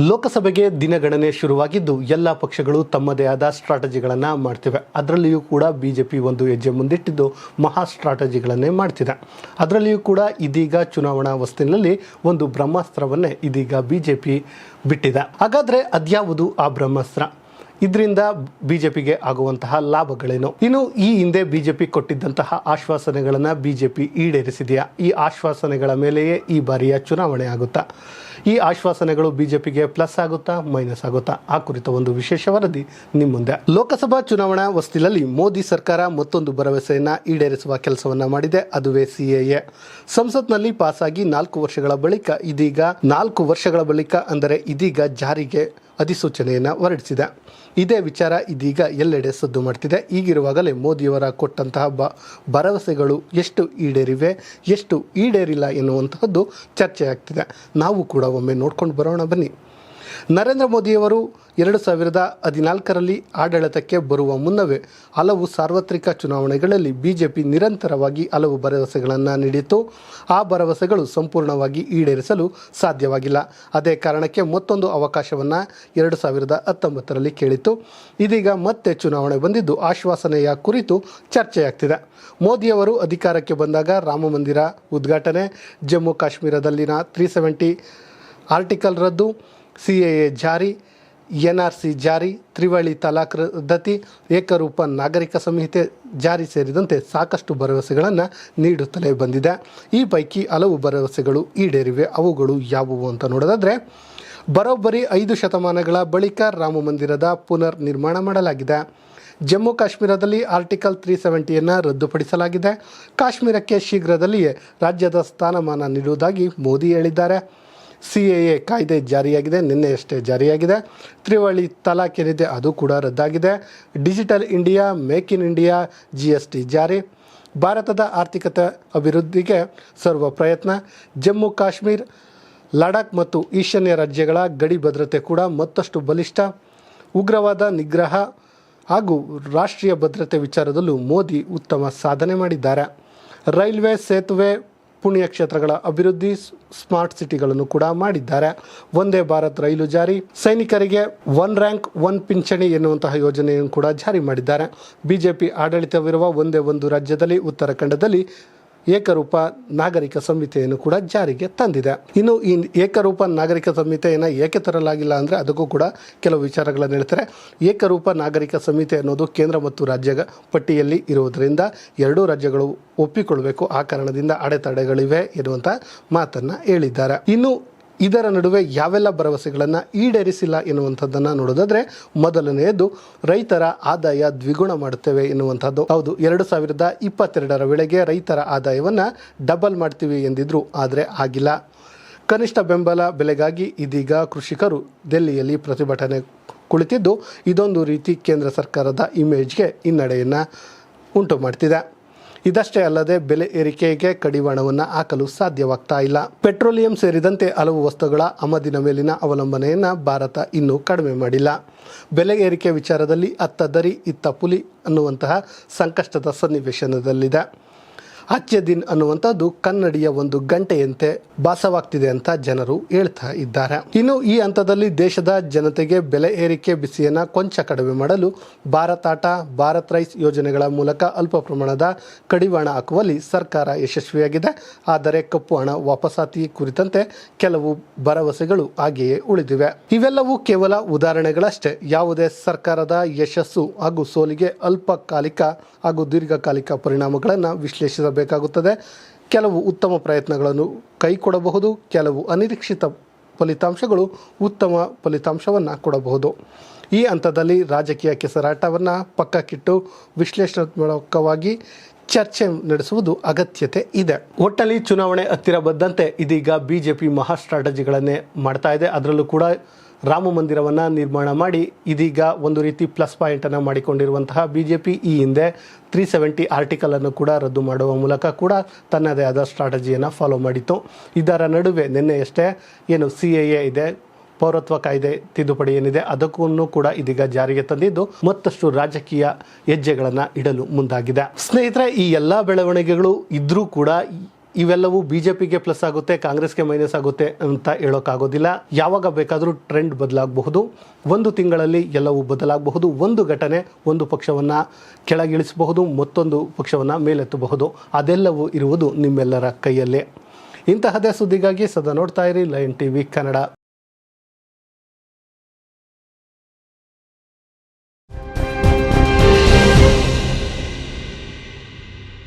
ಲೋಕಸಭೆಗೆ ದಿನಗಣನೆ ಶುರುವಾಗಿದ್ದು, ಎಲ್ಲ ಪಕ್ಷಗಳು ತಮ್ಮದೇ ಆದ ಸ್ಟ್ರಾಟಜಿಗಳನ್ನು ಮಾಡ್ತಿವೆ. ಅದರಲ್ಲಿಯೂ ಕೂಡ ಬಿಜೆಪಿ ಒಂದು ಹೆಜ್ಜೆ ಮುಂದಿಟ್ಟಿದ್ದು ಮಹಾ ಸ್ಟ್ರಾಟಜಿಗಳನ್ನೇ ಮಾಡ್ತಿದೆ. ಅದರಲ್ಲಿಯೂ ಕೂಡ ಇದೀಗ ಚುನಾವಣಾ ವಸ್ತಿನಲ್ಲಿ ಒಂದು ಬ್ರಹ್ಮಾಸ್ತ್ರವನ್ನೇ ಇದೀಗ ಬಿಜೆಪಿ ಬಿಟ್ಟಿದೆ. ಹಾಗಾದರೆ ಅದ್ಯಾವುದು ಆ ಬ್ರಹ್ಮಾಸ್ತ್ರ? ಇದರಿಂದ ಬಿಜೆಪಿಗೆ ಆಗುವಂತಹ ಲಾಭಗಳೇನು? ಇನ್ನು ಈ ಹಿಂದೆ ಬಿಜೆಪಿ ಕೊಟ್ಟಿದ್ದಂತಹ ಆಶ್ವಾಸನೆಗಳನ್ನು ಬಿಜೆಪಿ ಈಡೇರಿಸಿದೆಯಾ? ಈ ಆಶ್ವಾಸನೆಗಳ ಮೇಲೆಯೇ ಈ ಬಾರಿಯ ಚುನಾವಣೆ ಆಗುತ್ತಾ? ಈ ಆಶ್ವಾಸನೆಗಳು ಬಿಜೆಪಿಗೆ ಪ್ಲಸ್ ಆಗುತ್ತಾ ಮೈನಸ್ ಆಗುತ್ತಾ? ಆ ಕುರಿತ ಒಂದು ವಿಶೇಷ ವರದಿ ನಿಮ್ಮ ಮುಂದೆ. ಲೋಕಸಭಾ ಚುನಾವಣಾ ವಸ್ತಿಲಲ್ಲಿ ಮೋದಿ ಸರ್ಕಾರ ಮತ್ತೊಂದು ಭರವಸೆಯನ್ನ ಈಡೇರಿಸುವ ಕೆಲಸವನ್ನ ಮಾಡಿದೆ. ಅದುವೇ ಸಿಎಎ. ಸಂಸತ್ನಲ್ಲಿ ಪಾಸಾಗಿ ನಾಲ್ಕು ವರ್ಷಗಳ ಬಳಿಕ ಇದೀಗ ನಾಲ್ಕು ವರ್ಷಗಳ ಬಳಿಕ ಅಂದರೆ ಇದೀಗ ಜಾರಿಗೆ ಅಧಿಸೂಚನೆಯನ್ನು ಹೊರಡಿಸಿದೆ. ಇದೇ ವಿಚಾರ ಇದೀಗ ಎಲ್ಲೆಡೆ ಸದ್ದು ಮಾಡ್ತಿದೆ. ಈಗಿರುವಾಗಲೇ ಮೋದಿಯವರ ಕೊಟ್ಟಂತಹ ಬ, ಭರವಸೆಗಳು ಎಷ್ಟು ಈಡೇರಿವೆ, ಎಷ್ಟು ಈಡೇರಿಲ್ಲ ಎನ್ನುವಂತಹದ್ದು ಚರ್ಚೆ ಆಗ್ತಿದೆ ನಾವು ಕೂಡ ಒಮ್ಮೆ ನೋಡ್ಕೊಂಡು ಬರೋಣ ಬನ್ನಿ. ನರೇಂದ್ರ ಮೋದಿಯವರು ಎರಡು ಸಾವಿರದ ಹದಿನಾಲ್ಕರಲ್ಲಿ ಆಡಳಿತಕ್ಕೆ ಬರುವ ಮುನ್ನವೇ ಹಲವು ಸಾರ್ವತ್ರಿಕ ಚುನಾವಣೆಗಳಲ್ಲಿ ಬಿಜೆಪಿ ನಿರಂತರವಾಗಿ ಹಲವು ಭರವಸೆಗಳನ್ನು ನೀಡಿತ್ತು. ಆ ಭರವಸೆಗಳು ಸಂಪೂರ್ಣವಾಗಿ ಈಡೇರಿಸಲು ಸಾಧ್ಯವಾಗಿಲ್ಲ. ಅದೇ ಕಾರಣಕ್ಕೆ ಮತ್ತೊಂದು ಅವಕಾಶವನ್ನು ಎರಡು ಸಾವಿರದ ಹತ್ತೊಂಬತ್ತರಲ್ಲಿ ಕೇಳಿತ್ತು. ಇದೀಗ ಮತ್ತೆ ಚುನಾವಣೆ ಬಂದಿದ್ದು ಆಶ್ವಾಸನೆಯ ಕುರಿತು ಚರ್ಚೆಯಾಗ್ತಿದೆ. ಮೋದಿಯವರು ಅಧಿಕಾರಕ್ಕೆ ಬಂದಾಗ ರಾಮ ಮಂದಿರ ಉದ್ಘಾಟನೆ, ಜಮ್ಮು ಕಾಶ್ಮೀರದಲ್ಲಿನ ತ್ರೀ ಸೆವೆಂಟಿ ಆರ್ಟಿಕಲ್ ರದ್ದು ಸಿ ಜಾರಿ ಎನ್ ಜಾರಿ, ತ್ರಿವಳಿ ತಲಾಕ್ ರದ್ದತಿ, ಏಕರೂಪ ನಾಗರಿಕ ಸಂಹಿತೆ ಜಾರಿ ಸೇರಿದಂತೆ ಸಾಕಷ್ಟು ಭರವಸೆಗಳನ್ನು ನೀಡುತ್ತಲೇ ಬಂದಿದೆ. ಈ ಪೈಕಿ ಹಲವು ಭರವಸೆಗಳು ಈಡೇರಿವೆ. ಅವುಗಳು ಯಾವುವು ಅಂತ ನೋಡೋದಾದರೆ, ಬರೋಬ್ಬರಿ ಐದು ಶತಮಾನಗಳ ಬಳಿಕ ರಾಮ ಮಂದಿರದ ಪುನರ್ ನಿರ್ಮಾಣ ಮಾಡಲಾಗಿದೆ. ಜಮ್ಮು ಕಾಶ್ಮೀರದಲ್ಲಿ ಆರ್ಟಿಕಲ್ ತ್ರೀ ಸೆವೆಂಟಿಯನ್ನು ರದ್ದುಪಡಿಸಲಾಗಿದೆ. ಕಾಶ್ಮೀರಕ್ಕೆ ಶೀಘ್ರದಲ್ಲಿಯೇ ರಾಜ್ಯದ ಸ್ಥಾನಮಾನ ನೀಡುವುದಾಗಿ ಮೋದಿ ಹೇಳಿದ್ದಾರೆ. ಸಿ ಎ ಎ ಕಾಯ್ದೆ ಜಾರಿಯಾಗಿದೆ. ನಿನ್ನೆಯಷ್ಟೇ ಜಾರಿಯಾಗಿದೆ. ತ್ರಿವಳಿ ತಲಾಖ್ ಏನಿದೆ ಅದು ಕೂಡ ರದ್ದಾಗಿದೆ. Digital India, make in India G S T ಜಾರಿ. ಭಾರತದ ಆರ್ಥಿಕತೆ ಅಭಿವೃದ್ಧಿಗೆ ಸರ್ವ ಪ್ರಯತ್ನ. ಜಮ್ಮು ಕಾಶ್ಮೀರ್, ಲಡಾಖ್ ಮತ್ತು ಈಶಾನ್ಯ ರಾಜ್ಯಗಳ ಗಡಿ ಭದ್ರತೆ ಕೂಡ ಮತ್ತಷ್ಟು ಬಲಿಷ್ಠ. ಉಗ್ರವಾದ ನಿಗ್ರಹ ಹಾಗೂ ರಾಷ್ಟ್ರೀಯ ಭದ್ರತೆ ವಿಚಾರದಲ್ಲೂ ಮೋದಿ ಉತ್ತಮ ಸಾಧನೆ ಮಾಡಿದ್ದಾರೆ. ರೈಲ್ವೆ ಸೇತುವೆ ಪುಣ್ಯಕ್ಷೇತ್ರಗಳ ಅಭಿವೃದ್ಧಿ ಸ್ಮಾರ್ಟ್ ಸಿಟಿಗಳನ್ನು ಕೂಡ ಮಾಡಿದ್ದಾರೆ. ಒಂದೇ ಭಾರತ್ ರೈಲು ಜಾರಿ. ಸೈನಿಕರಿಗೆ ಒನ್ ರ್ಯಾಂಕ್, ಒನ್ ಪಿಂಚಣಿ ಎನ್ನುವಂತಹ ಯೋಜನೆಯನ್ನು ಕೂಡ ಜಾರಿ ಮಾಡಿದ್ದಾರೆ. ಬಿಜೆಪಿ ಆಡಳಿತವಿರುವ ಒಂದೇ ಒಂದು ರಾಜ್ಯದಲ್ಲಿ ಉತ್ತರಾಖಂಡದಲ್ಲಿ ಏಕರೂಪ ನಾಗರಿಕ ಸಂಹಿತೆಯನ್ನು ಕೂಡ ಜಾರಿಗೆ ತಂದಿದೆ. ಇನ್ನು ಈ ಏಕರೂಪ ನಾಗರಿಕ ಸಂಹಿತೆಯನ್ನು ಏಕೆ ತರಲಾಗಿಲ್ಲ ಅಂದರೆ ಅದಕ್ಕೂ ಕೂಡ ಕೆಲವು ವಿಚಾರಗಳನ್ನು ಹೇಳ್ತಾರೆ. ಏಕರೂಪ ನಾಗರಿಕ ಸಂಹಿತೆ ಅನ್ನೋದು ಕೇಂದ್ರ ಮತ್ತು ರಾಜ್ಯ ಪಟ್ಟಿಯಲ್ಲಿ ಇರುವುದರಿಂದ ಎರಡೂ ರಾಜ್ಯಗಳು ಒಪ್ಪಿಕೊಳ್ಳಬೇಕು. ಆ ಕಾರಣದಿಂದ ಅಡೆತಡೆಗಳಿವೆ ಎನ್ನುವಂಥ ಮಾತನ್ನು ಹೇಳಿದ್ದಾರೆ. ಇನ್ನು ಇದರ ನಡುವೆ ಯಾವೆಲ್ಲ ಭರವಸೆಗಳನ್ನು ಈಡೇರಿಸಿಲ್ಲ ಎನ್ನುವಂಥದ್ದನ್ನು ನೋಡೋದಾದರೆ ಮೊದಲನೆಯದು ರೈತರ ಆದಾಯ ದ್ವಿಗುಣ ಮಾಡುತ್ತೇವೆ ಎನ್ನುವಂಥದ್ದು. ಹೌದು, ಎರಡು ಸಾವಿರದ ಇಪ್ಪತ್ತೆರಡರ ವೇಳೆಗೆ ರೈತರ ಆದಾಯವನ್ನು ಡಬಲ್ ಮಾಡ್ತೀವಿ ಎಂದಿದ್ರು, ಆದರೆ ಆಗಿಲ್ಲ. ಕನಿಷ್ಠ ಬೆಂಬಲ ಬೆಲೆಗಾಗಿ ಇದೀಗ ಕೃಷಿಕರು ದೆಹಲಿಯಲ್ಲಿ ಪ್ರತಿಭಟನೆ ಕುಳಿತಿದ್ದು, ಇದೊಂದು ರೀತಿ ಕೇಂದ್ರ ಸರ್ಕಾರದ ಇಮೇಜ್ಗೆ ಹಿನ್ನಡೆಯನ್ನು ಉಂಟು ಮಾಡ್ತಿದೆ. ಇದಷ್ಟೇ ಅಲ್ಲದೆ ಬೆಲೆ ಏರಿಕೆಗೆ ಕಡಿವಾಣವನ್ನು ಹಾಕಲು ಸಾಧ್ಯವಾಗ್ತಾ ಇಲ್ಲ. ಪೆಟ್ರೋಲಿಯಂ ಸೇರಿದಂತೆ ಹಲವು ವಸ್ತುಗಳ ಆಮದಿನ ಮೇಲಿನ ಅವಲಂಬನೆಯನ್ನು ಭಾರತ ಇನ್ನೂ ಕಡಿಮೆ ಮಾಡಿಲ್ಲ. ಬೆಲೆ ಏರಿಕೆ ವಿಚಾರದಲ್ಲಿ ಅತ್ತ ದರಿ ಇತ್ತ ಪುಲಿ ಅನ್ನುವಂತಹ ಸಂಕಷ್ಟದ ಸನ್ನಿವೇಶನದಲ್ಲಿದೆ. ಅಚ್ಚೆ ದಿನ್ ಅನ್ನುವಂಥದ್ದು ಕನ್ನಡಿಯ ಒಂದು ಗಂಟೆಯಂತೆ ಭಾಸವಾಗ್ತಿದೆ ಅಂತ ಜನರು ಹೇಳ್ತಾ ಇದ್ದಾರೆ. ಇನ್ನು ಈ ಹಂತದಲ್ಲಿ ದೇಶದ ಜನತೆಗೆ ಬೆಲೆ ಏರಿಕೆ ಬಿಸಿಯನ್ನ ಕೊಂಚ ಕಡಿಮೆ ಮಾಡಲು ಭಾರತಾಟ ಭಾರತ್ ರೈಸ್ ಯೋಜನೆಗಳ ಮೂಲಕ ಅಲ್ಪ ಪ್ರಮಾಣದ ಕಡಿವಾಣ ಹಾಕುವಲ್ಲಿ ಸರ್ಕಾರ ಯಶಸ್ವಿಯಾಗಿದೆ. ಆದರೆ ಕಪ್ಪು ಹಣ ವಾಪಸಾತಿ ಕುರಿತಂತೆ ಕೆಲವು ಭರವಸೆಗಳು ಹಾಗೆಯೇ ಉಳಿದಿವೆ. ಇವೆಲ್ಲವೂ ಕೇವಲ ಉದಾಹರಣೆಗಳಷ್ಟೇ. ಯಾವುದೇ ಸರ್ಕಾರದ ಯಶಸ್ಸು ಹಾಗೂ ಸೋಲಿಗೆ ಅಲ್ಪಕಾಲಿಕ ಹಾಗೂ ದೀರ್ಘಕಾಲಿಕ ಪರಿಣಾಮಗಳನ್ನು ವಿಶ್ಲೇಷಿಸಬೇಕಾಗುತ್ತದೆ ಕೆಲವು ಉತ್ತಮ ಪ್ರಯತ್ನಗಳನ್ನು ಕೈಕೊಡಬಹುದು, ಕೆಲವು ಅನಿರೀಕ್ಷಿತ ಫಲಿತಾಂಶಗಳು ಉತ್ತಮ ಫಲಿತಾಂಶವನ್ನು ಕೊಡಬಹುದು. ಈ ಹಂತದಲ್ಲಿ ರಾಜಕೀಯ ಕೆಸರಾಟವನ್ನು ಪಕ್ಕಕ್ಕಿಟ್ಟು ವಿಶ್ಲೇಷಣಾತ್ಮಕವಾಗಿ ಚರ್ಚೆ ನಡೆಸುವುದು ಅಗತ್ಯತೆ ಇದೆ. ಒಟ್ಟಲ್ಲಿ ಚುನಾವಣೆ ಹತ್ತಿರ ಬಂದಂತೆ ಇದೀಗ ಬಿಜೆಪಿ ಮಹಾ ಸ್ಟ್ರಾಟಜಿಗಳನ್ನೇ ಮಾಡ್ತಾ ಇದೆ. ಅದರಲ್ಲೂ ಕೂಡ ರಾಮ ಮಂದಿರವನ್ನು ನಿರ್ಮಾಣ ಮಾಡಿ ಇದೀಗ ಒಂದು ರೀತಿ ಪ್ಲಸ್ ಪಾಯಿಂಟನ್ನು ಮಾಡಿಕೊಂಡಿರುವಂತಹ ಬಿ ಜೆ ಪಿ ಈ ಹಿಂದೆ ತ್ರೀ ಸೆವೆಂಟಿ ಆರ್ಟಿಕಲನ್ನು ಕೂಡ ರದ್ದು ಮಾಡುವ ಮೂಲಕ ಕೂಡ ತನ್ನದೇ ಆದ ಸ್ಟ್ರಾಟಜಿಯನ್ನು ಫಾಲೋ ಮಾಡಿತ್ತು. ಇದರ ನಡುವೆ ನಿನ್ನೆಯಷ್ಟೇ ಏನು ಸಿ ಎ ಎ ಇದೆ, ಪೌರತ್ವ ಕಾಯ್ದೆ ತಿದ್ದುಪಡಿ ಏನಿದೆ ಅದಕ್ಕೂ ಕೂಡ ಇದೀಗ ಜಾರಿಗೆ ತಂದಿದ್ದು ಮತ್ತಷ್ಟು ರಾಜಕೀಯ ಹೆಜ್ಜೆಗಳನ್ನು ಇಡಲು ಮುಂದಾಗಿದೆ. ಸ್ನೇಹಿತರೆ, ಈ ಎಲ್ಲ ಬೆಳವಣಿಗೆಗಳು ಇದ್ರೂ ಕೂಡ ಇವೆಲ್ಲವೂ ಬಿ ಜೆ ಪ್ಲಸ್ ಆಗುತ್ತೆ, ಕಾಂಗ್ರೆಸ್ಗೆ ಮೈನಸ್ ಆಗುತ್ತೆ ಅಂತ ಹೇಳೋಕ್ಕಾಗೋದಿಲ್ಲ. ಯಾವಾಗ ಬೇಕಾದರೂ ಟ್ರೆಂಡ್ ಬದಲಾಗಬಹುದು. ಒಂದು ತಿಂಗಳಲ್ಲಿ ಎಲ್ಲವೂ ಬದಲಾಗಬಹುದು. ಒಂದು ಘಟನೆ ಒಂದು ಪಕ್ಷವನ್ನು ಕೆಳಗಿಳಿಸಬಹುದು, ಮತ್ತೊಂದು ಪಕ್ಷವನ್ನು ಮೇಲೆತ್ತಬಹುದು. ಅದೆಲ್ಲವೂ ಇರುವುದು ನಿಮ್ಮೆಲ್ಲರ ಕೈಯಲ್ಲೇ. ಇಂತಹದೇ ಸುದ್ದಿಗಾಗಿ ಸದಾ ನೋಡ್ತಾ ಇರಿ ಲೈನ್ ಟಿವಿ ಕನ್ನಡ.